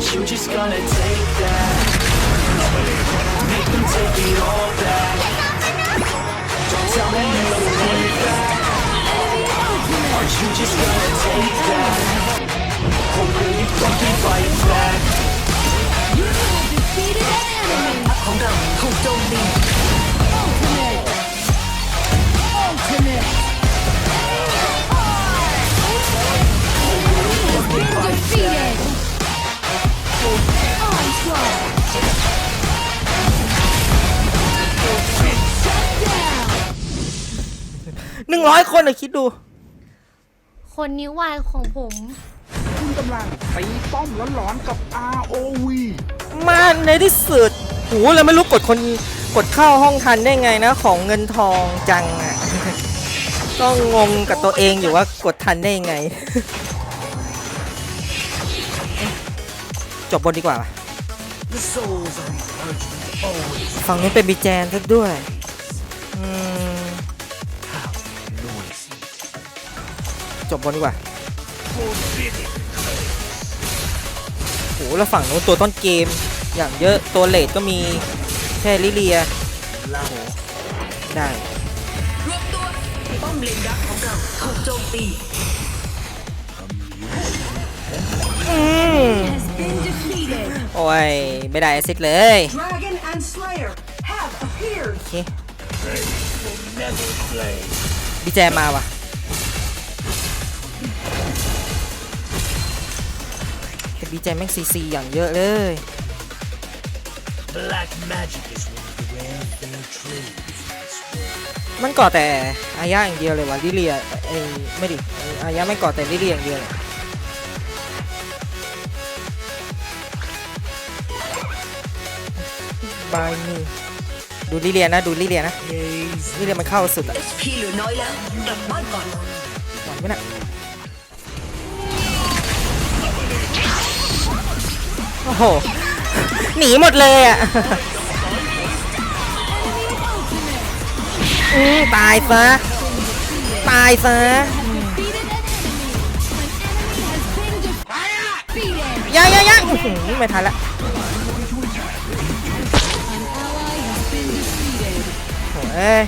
Aren't you just gonna take that? Make them take it all back. Don't tell me you don't need that. Aren't you just gonna take that? Or will you fucking fight back? งร้อยคนอะคิดดู คนนิ้ววายของผม คุณกำลังตีป้อมร้อนๆกับ ROV มาในที่สุดโหเราไม่รู้กดคนกดเข้าห้องทันได้ไงนะ ของเงินทองจังอะ ก็งงกับตัวเองอยู่ว่ากดทันได้ยังไง จบบนดีกว่าว่ะ The souls of the urgent always ฝั่งนู้นเป็นบีแจนซะด้วย อืม จบบนดีกว่าโหแล้วฝั่งนู้นตัวต้นเกม อย่างเยอะตัวเลดก็มีแค่ลิเลีย Loud. ได้รวมตัวป้อมเลนดักของเราถูกโจมตีอืมโอ้ย ไม่ได้แอสซิดเลยโอเค Never play. บีแจมาว่ะ แต่บีแจแม่งซีซีอย่างเยอะเลย Black magic is one of the rare fair trades. มันก่อแต่อายาอย่างเดียวเลยว่ะลิเลียเอ้ยไม่ดิอายาไม่ก่อแต่ลิเลียอย่างเดียวเลยบายนี่ ดูลิเลียนะ ดูลิเลียนะลิเลียมันเข้าสุดอะ HP เหลือน้อยแล้วกลับบ้านก่อนหวังไหมน่ะ อ้โห หนีหมดเลยอะอืมตายซะ ตายซะ ยังยังยังอื้อหือไม่ทันละโอ้ย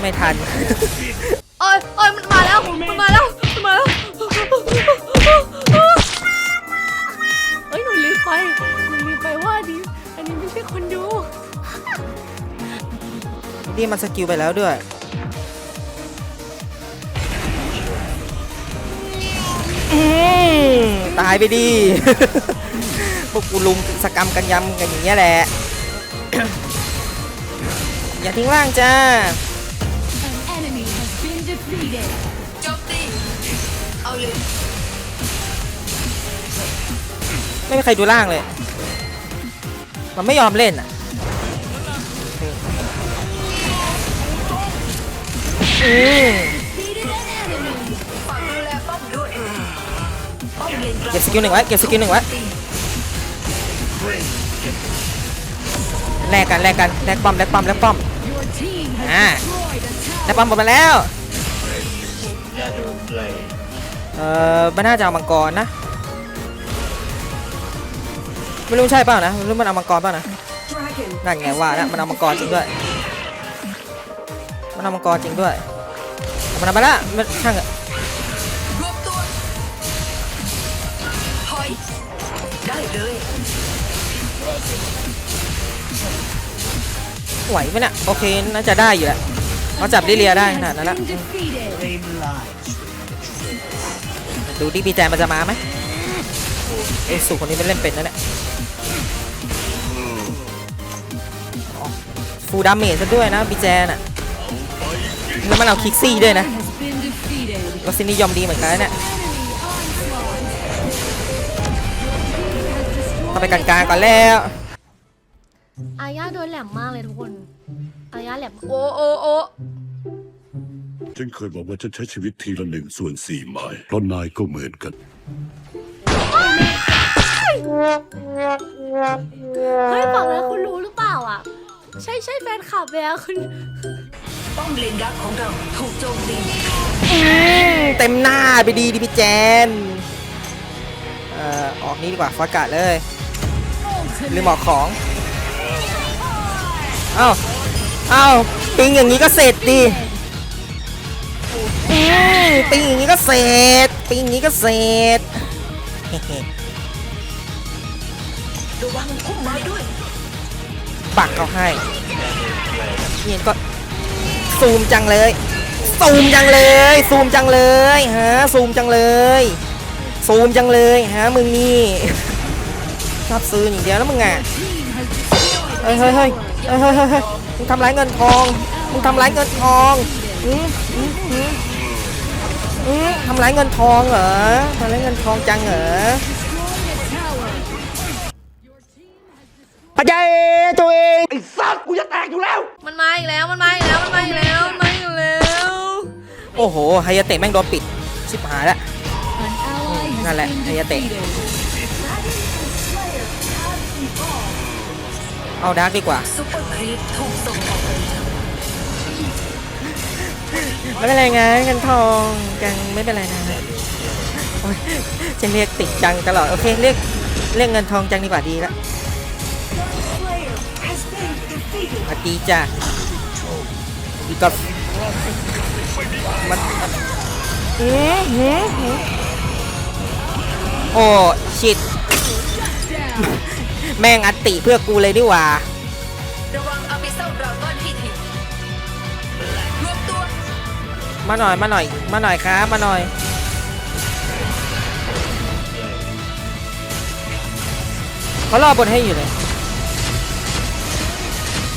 ไม่ทันเอ้ยเอ้ยมันมาแล้ว มันมาแล้วมันมาแล้ว นี่มันสกิลไปแล้วด้วยอืมตายไปดิพวกกูลุมสกรรมกันยำกันอย่างเงี้ยแหละ อย่าทิ้งร่างจ้าโจมตีเอาเลยไม่มีใครดูร่างเลย มันไม่ยอมเล่นอะ อืมเก็บสกิลหนึ่งไว้ เก็บสกิลหนึ่งไว้ แลกกัน แลกกัน แลกป้อม แลกป้อม แลกป้อม อ่า แลกป้อมหมดมาแล้ว เอ่อมันน่าจะเอามังกรนะ ไม่รู้ใช่เปล่านะไม่รู้มันเอามังกรเปล่านะ นั่นไงว่าแล้วมันเอามังกรจริงด้วย มันเอามังกรจริงด้วย มันเอาไปละมันช่างอะรวมตัวถอยได้เลยไหวไหมเนี่ยโอเคน่าจะได้อยู่แหละเขาจับลิเลียได้ขนาดนั้นละดูดิบีแจนมันจะมาไหมไอ้สุคนนี้มันเล่นเป็นนะเนี่ยฟูดาเมจซะด้วยนะบีแจน่ะ แล้วมันเอาคิกซี่ด้วยนะรสนิยมดีเหมือนกันนะเนี่ยต้องไปกันกลางก่อนแล้วอาญาโดนแหลมมากเลยทุกคนอาญาแหลมโอ้โอ้โอ้ฉันเคยบอกว่าฉันใช้ชีวิตทีละหนึ่งส่วนสี่ไม้เพราะนายก็เหมือนกัน เฮ้ยฝั่งนั้นคุณรู้หรือเปล่าอะ ใช่ใช่แฟนคลับเลยอะคุณ ป้อมเลนดักของเราถูกโจมตีอืมเต็มหน้าไปดีดิพี่แจนเอ่อออกนี้ดีกว่าฟากาดเลยลืมออกของเอ้าเอ้าปิงอย่างนี้ก็เสร็จดิอืมปิงอย่างนี้ก็เสร็จปิงอย่างนี้ก็เสร็จระวังพุ่มไม้ด้วยปักเขาให้เนี่ยก็ ซูมจังเลย ซูมจังเลย ซูมจังเลยฮะซูมจังเลย ซูมจังเลยฮะมึงนี่ชอบซื้ออย่างเดียวแล้วมึงอะเฮ้ยเฮ้ยเฮ้ยเฮ้ยเฮ้ยเฮ้ยเฮ้ยมึงทำร้ายเงินทองมึงทำร้ายเงินทองอืมอืมอืมอืมทำร้ายเงินทองเหรอทำร้ายเงินทองจังเหรอ ปัจจัยตัวเองมันมาอีกแล้ว มันมาอีกแล้ว มันมาอีกแล้ว มันมาอีกแล้ว โอ้โหไฮยาเตะแม่งโดนปิด ชิบหายแล้วนั่นแหละไฮยาเตะเอาดาร์กดีกว่าซุปเปอร์ครีปถูกส่งออกไปจากไม่เป็นไรไงเงินทองจังไม่เป็นไรนะโอ๊ยจะเรียกติดจังตลอด โอเค เรียกเรียกเงินทองจังดีกว่าดีละ สวัสดีจ้ะดีกับมันอืมหืมหืมโอ้ชิดแม่งอัตติเพื่อกูเลยดีกว่าระวังอาบิเซลดราก้อนที่ถิ่นรวมตัวมาหน่อยมาหน่อยมาหน่อยครับมาหน่อยเขารอบนให้อยู่เลย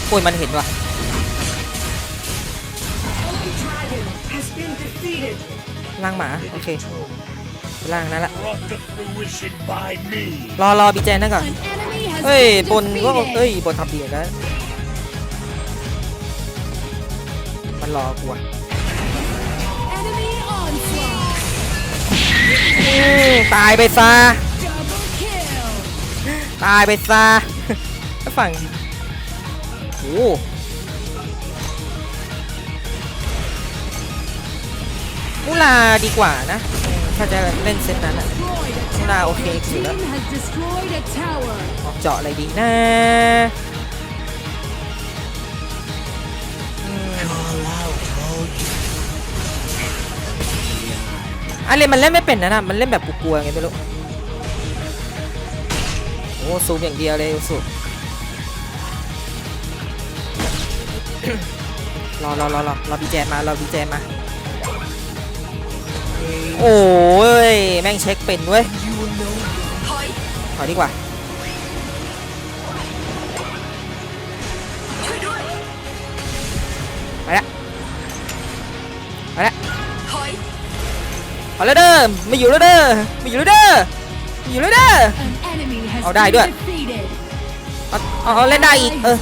โอ้ยมันเห็นว่ะล่างหมา โอเคล่างนั่นแหละรอรอบีเจนนั่นก่อนเฮ้ยบนก็เอ้ยบนทำดีแล้วมันรอกูอะอืมตายไปซะตายไปซะฝั่ง โอ้มูลาดีกว่านะ ถ้าจะเล่นเซตนั้นอะมูลาโอเคสุดแล้วออกเจาะอะไรดีนะอืมอันเล่นมันเล่นไม่เป็นนะนะมันเล่นแบบกลัวๆไงไม่รู้ โอ้ซูมอย่างเดียวเลยสุด รอรอรอรอรอบีแจมารอบีแจมา โอ้ย แม่งเช็คเป็นเว้ยถอยถอยดีกว่าช่วยด้วยไปละไปละถอยเอาแล้วเด้อไม่อยู่แล้วเด้อไม่อยู่แล้วเด้อไม่อยู่แล้วเด้อเอาได้ด้วยเอาเอาเอาเล่นได้อีกเออ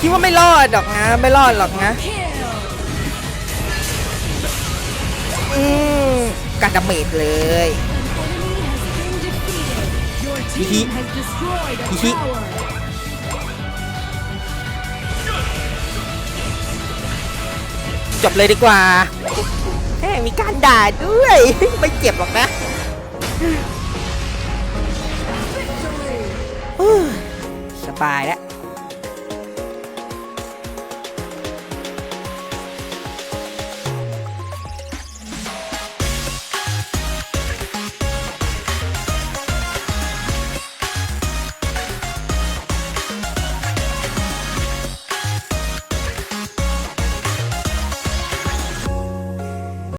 คิดว่าไม่รอดหรอกนะ ไม่รอดหรอกนะอืมการดาเมจเลยฮิฮิฮิฮิจบเลยดีกว่าแหมมีการด่าด้วย ไม่เจ็บหรอกนะ สบายแล้ว